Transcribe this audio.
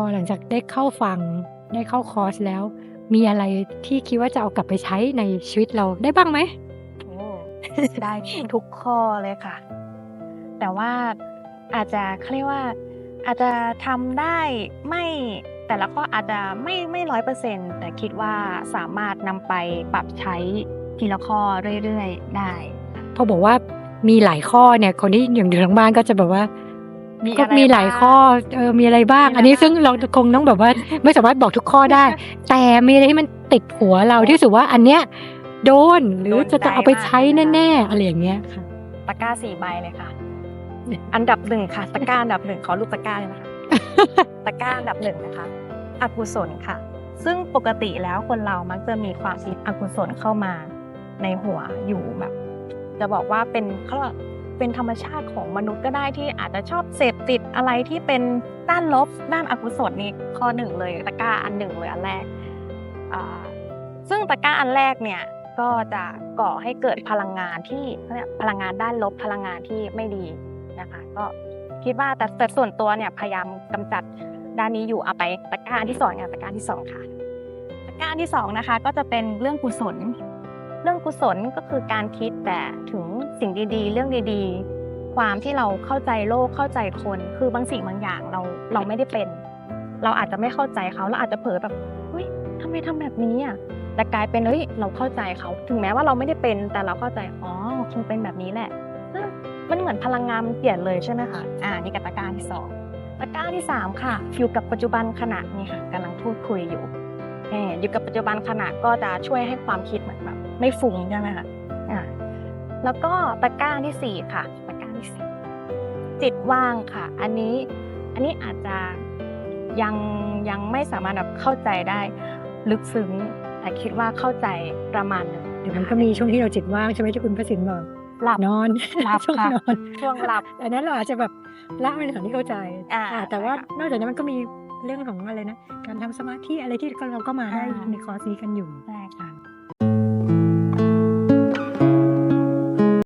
อหลังจากได้เข้าฟัง ได้เข้าคอร์สแล้ว มีอะไรที่คิดว่าจะเอากลับไปใช้ในชีวิตเราได้บ้างไหมโอ้ได้ทุกข้อเลยค่ะ แต่ว่าอาจจะเขาเรียกว่า อาจจะทำได้ไม่แต่ละข้ออาจจะไม่ไม่ร้อยเปอร์เซ็นแต่คิดว่าสามารถนำไปปรับใช้ทีละข้อเรื่อยๆได้ พอบอกว่ามีหลายข้อเนี่ยคนที่อยู่ทางบ้านก็จะแบบว่า มีก็อะไรมีหลายบ้างข้อเออมีอะไรบ้างมีอะไรอันนี้บ้างซึ่งเราคงต้องแบบว่าไม่สามารถบอกทุกข้อได้ แต่มีอะไรที่มันติดหัวเราที่รู้สึกว่าอันเนี้ยโดนหรือจะต้องเอาไปใช้แน่ๆอะไรอย่างเงี้ยค่ะตะกร้าสี่ใบเลยค่ะ อันดับหนึ่งค่ะ ตะกร้าอันดับหนึ่งขอรูปตะกร้าเลยนะคะตะกร้าอันดับหนึ่งนะคะอกุศลค่ะ ซึ่งปกติแล้วคนเรามักจะมีความคิดอกุศลเข้ามาในหัวอยู่แบบ จะบอกว่าเป็นเขา เป็นธรรมชาติของมนุษย์ก็ได้ที่อาจจะชอบเสพติดอะไรที่เป็นด้านลบด้านอกุศลนี่ข้อหนึ่งเลยตะกร้าอันหนึ่งเลยอันแรก ซึ่งตะกร้าอันแรกเนี่ยก็จะก่อให้เกิดพลังงานที่เรียกพลังงานด้านลบพลังงานที่ไม่ดีนะคะก็คิดว่าแต่แต่ส่วนตัวเนี่ยพยายามกำจัดด้านนี้อยู่เอาไปตะกร้าอันที่สองเนี่ยตะกร้าอันที่สองค่ะตะกร้าอันที่สองนะคะก็จะเป็นเรื่องกุศล เรื่องกุศลก็คือการคิดแต่ถึงสิ่งดีๆ เรื่องดีๆ ความที่เราเข้าใจโลกเข้าใจคน คือบางสิ่งบางอย่างเราเราไม่ได้เป็น เราอาจจะไม่เข้าใจเขาเราอาจจะเผลอแบบเฮ้ยทำไมทำแบบนี้อะแต่กลายเป็นเฮ้ยเราเข้าใจเขา ถึงแม้ว่าเราไม่ได้เป็นแต่เราเข้าใจอ๋อคงเป็นแบบนี้แหละมันเหมือนพลังงานมันเปลี่ยนเลยใช่ไหมคะอ่านี่กับตะกร้าที่สองตะกร้าที่สามค่ะ อยู่กับปัจจุบันขณะนี่ค่ะกำลังพูดคุยอยู่อยู่กับปัจจุบันขณะก็จะช่วยให้ความคิดเหมือนแบบ ไม่ฟุ้งใช่ไหมคะอ่าแล้วก็ตะกร้าที่สี่ค่ะตะกร้าที่สี่จิตว่างค่ะ อันนี้อันนี้อาจจะยังยังไม่สามารถแบบเข้าใจได้ลึกซึ้งแต่คิดว่าเข้าใจประมาณหนึงเดี๋ยวมันก็มีช่วงที่เราจิตว่างใช่ไหมที่คุณพระสินบอกหลับนอนหลับช่วงค่ะนอนช่วงหลับอันนั้นเราอาจจะแบบละเป็นสิ่งที่เข้าใจอ่าอ่าแต่ว่าใช่ค่ะนอกจากนั้นมันก็มีเรื่องของอะไรนะ การทำสมาธิอะไรที่เราก็มาให้อ่าในคอร์สนี้กันอยู่ใช่ค่ะ